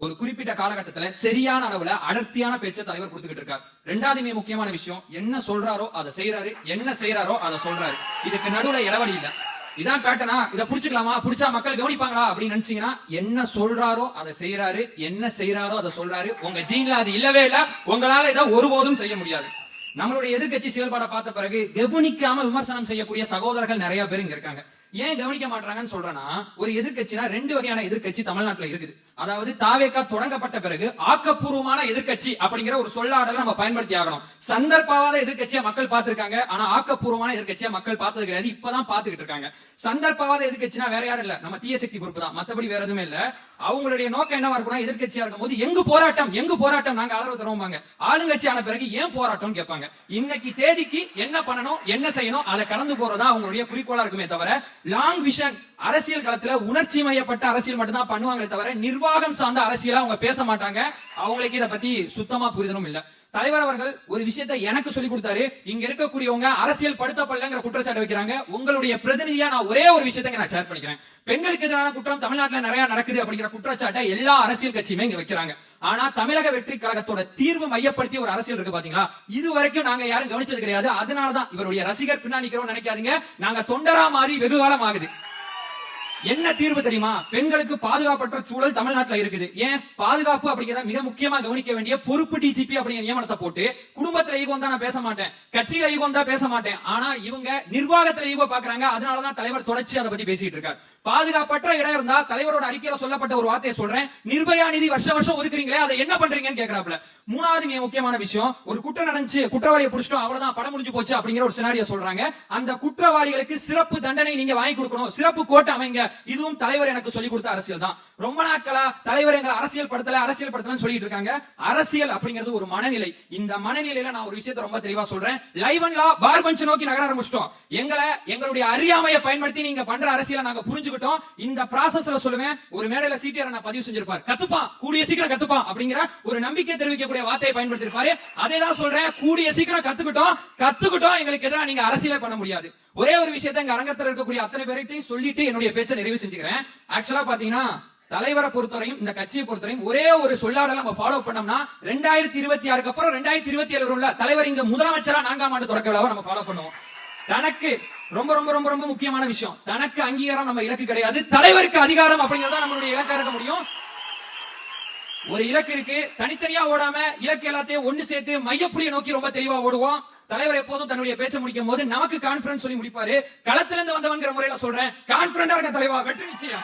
ஒரு குறிப்பிட்ட காலகட்டத்துல சரியான அளவுல அடர்த்தியான பேச்ச தலைவர் கொடுத்துக்கிட்டு இருக்காரு. ரெண்டாவது மிக முக்கியமான விஷயம் என்ன சொல்றாரோ அதை செய்யறாரு என்ன செய்யறாரோ அதை சொல்றாரு. இதுக்கு நடுவுல இளவடி இல்ல. இதான் பேட்டனா இத புடிச்சுக்கலாமா புடிச்சா மக்கள் கவனிப்பாங்களா அப்படின்னு நினைச்சீங்கன்னா என்ன சொல்றாரோ அதை செய்யறாரு என்ன செய்யறாரோ அதை சொல்றாரு. உங்க ஜீன்ல அது இல்லவே இல்ல. உங்களால இதை ஒருபோதும் செய்ய முடியாது. நம்மளுடைய எதிர்க்கட்சி செயல்பாட பார்த்த பிறகு கவனிக்காம விமர்சனம் செய்யக்கூடிய சகோதரர்கள் நிறைய பேர் இங்க இருக்காங்க. ஏன் கவனிக்க மாட்டாங்கன்னு சொல்றேன்னா ஒரு எதிர்கட்சினா ரெண்டு வகையான எதிர்க்கட்சி தமிழ்நாட்டுல இருக்குது. அதாவது தாவேக்கா தொடங்கப்பட்ட பிறகு ஆக்கப்பூர்வமான எதிர்கட்சி அப்படிங்கிற ஒரு சொல்லாடலை நம்ம பயன்படுத்தி ஆகணும். சந்தர்ப்பவாத எதிர்க்கட்சியா மக்கள் பார்த்திருக்காங்க ஆனா ஆக்கப்பூர்வமான எதிர்கட்சியை மக்கள் பார்த்தது கிடையாது. இப்பதான் பாத்துக்கிட்டு இருக்காங்க. சந்தர்ப்பவாத எதிர்கட்சினா வேற யாரும் இல்ல. நம்ம தீய சக்தி பொறுப்பு தான். மத்தபடி வேற எதுவுமே இல்ல. அவங்களுடைய நோக்கம் என்னவா இருக்கும்னா எதிர்கட்சியா இருக்கும் போது எங்கு போராட்டம் எங்கு போராட்டம் நாங்க ஆதரவு தருவோம்பாங்க. ஆளுங்கட்சி ஆன பிறகு ஏன் போராட்டம் கேட்பாங்க. இன்னைக்கு தேதிக்கு என்ன பண்ணணும் என்ன செய்யணும் அதை கடந்து போறதா அவங்களுடைய குறிக்கோளா இருக்குமே தவிர லாங் விஷன் அரசியல் களத்துல உணர்ச்சி மையப்பட்ட அரசியல் மட்டும்தான் பண்ணுவாங்களே தவிர நிர்வாகம் சார்ந்த அரசியலா அவங்க பேச மாட்டாங்க. அவங்களுக்கு இத பத்தி சுத்தமா புரிதலும் இல்ல. தலைவர் அவர்கள் ஒரு விஷயத்தை எனக்கு சொல்லி கொடுத்தாரு. இங்க இருக்கக்கூடியவங்க அரசியல் படுத்தப்படலங்கிற குற்றச்சாட்டு வைக்கிறாங்க. உங்களுடைய பிரதிநிதியா நான் ஒரே ஒரு விஷயத்தை நான் ஷேர் பண்ணிக்கிறேன். பெண்களுக்கு எதிரான குற்றம் தமிழ்நாட்டுல நிறைய நடக்குது அப்படிங்கிற குற்றச்சாட்டை எல்லா அரசியல் கட்சியுமே இங்க வைக்கிறாங்க. ஆனா தமிழக வெற்றி கழகத்தோட தீர்வு மையப்படுத்தி ஒரு அரசியல் இருக்கு பாத்தீங்களா? இது வரைக்கும் நாங்க யாரும் கவனிச்சது கிடையாது. அதனாலதான் இவருடைய ரசிகர் பின்னாடி நிக்கிறோம் நினைக்காதீங்க. நாங்க தொண்டரா மாறி வெகு காலம் ஆகுது. என்ன தீர்வு தெரியுமா? பெண்களுக்கு பாதுகாப்பற்ற சூழல் தமிழ்நாட்டுல இருக்குது. ஏன்? பாதுகாப்பு அப்படிங்கிறத மிக முக்கியமா கவனிக்க வேண்டிய பொறுப்பு டிஜிபி அப்படிங்கிற நியமனத்தை போட்டு குடும்பத்துல ஈகோ தான் நான் பேச மாட்டேன். கட்சியில ஈகோ தான் பேச மாட்டேன். ஆனா இவங்க நிர்வாகத்துல ஈகோ பாக்குறாங்க. அதனாலதான் தலைவர் தொடர்ச்சி அதை பத்தி பேசிட்டு இருக்காரு. பாதுகாப்பற்ற இடம் இருந்தா தலைவரோட அறிக்கையில சொல்லப்பட்ட ஒரு வார்த்தையை சொல்றேன். நிர்பயா நிதி வருஷம் வருஷம் ஒதுக்குறீங்களே அதை என்ன பண்றீங்கன்னு கேக்குறாப்ல மூணாவது மிக முக்கியமான விஷயம் ஒரு குற்றம் நடந்துச்சு குற்றவாளியை பிடிச்சிட்டோம் அவ்வளவுதான் படம் முடிஞ்சு போச்சு அப்படிங்கிற ஒரு சினாரிய சொல்றாங்க. அந்த குற்றவாளிகளுக்கு சிறப்பு தண்டனை நீங்க வாங்கி கொடுக்கணும் சிறப்பு கோட்டை அமைங்க இதுவும் தலைவர் எனக்கு சொல்லி கொடுத்த அரசியல் தான். ரொம்ப நாட்களா தலைவர் எங்களை அரசியல் படுத்தல அரசியல் படுத்தலன்னு சொல்லிட்டு இருக்காங்க. அரசியல் அப்படிங்கிறது ஒரு மனநிலை. இந்த மனநிலையில நான் ஒரு விஷயத்தை ரொம்ப தெளிவா சொல்றேன். லைவ் அண்ட் லா பார் நோக்கி நகர ஆரம்பிச்சிட்டோம். எங்களை எங்களுடைய அறியாமையை பயன்படுத்தி நீங்க பண்ற அரசியலை நாங்க புரிஞ்சுக்கிட்டோம். இந்த ப்ராசஸ்ல சொல்லுவேன் ஒரு மேடையில சிடிஆர் நான் பதிவு செஞ்சிருப்பார். கத்துப்பான் கூடிய சீக்கிரம் கத்துப்பான் அப்படிங்கிற ஒரு நம்பிக்கை தெரிவிக்கக்கூடிய அவருடைய வார்த்தையை பயன்படுத்திருப்பாரு அதே தான் சொல்றேன். கூடிய சீக்கிரம் கத்துக்கிட்டோம். கத்துக்கிட்டோம். எங்களுக்கு எதிராக நீங்க அரசியலே பண்ண முடியாது. ஒரே ஒரு விஷயத்த இங்க அரங்கத்தில் இருக்கக்கூடிய அத்தனை பேர்கிட்டையும் சொல்லிட்டு என்னுடைய பேச்சை நிறைவு செஞ்சுக்கிறேன். ஆக்சுவலா பாத்தீங்கன்னா தலைவரை பொறுத்தவரையும் இந்த கட்சியை பொறுத்தவரையும் ஒரே ஒரு சொல்லாடல நம்ம ஃபாலோ பண்ணோம்னா ரெண்டாயிரத்தி இருபத்தி ஆறுக்கு அப்புறம் ரெண்டாயிரத்தி இருபத்தி ஏழு உள்ள தலைவர் இங்க முதலமைச்சரா நான்காம் ஆண்டு தொடக்க விழாவை நம்ம ஃபாலோ பண்ணுவோம். தனக்கு ரொம்ப ரொம்ப ரொம்ப ரொம்ப முக்கியமான விஷயம். தனக்கு அங்கீகாரம் நம்ம இலக்கு கிடையாது. தலைவருக்கு அதிகாரம் அப்படிங்கறத நம்மளுடைய இலக்கா இருக்க முடியும். ஒரு இலக்கு இருக்கு. தனித்தனியா ஓடாம இலக்கு எல்லாத்தையும் ஒண்ணு சேர்த்து மையப்புள்ளியை நோக்கி ரொம்ப தெளிவா ஓடுவோம். தலைவர் எப்போதும் தன்னுடைய பேச்சை முடிக்கும் போது நமக்கு கான்பிடன்ஸ் சொல்லி முடிப்பாரு. களத்திலிருந்து வந்தவங்கிற முறையில சொல்றேன். கான்பிடண்டா இருக்க தலைவா. வெற்றி நிச்சயம்.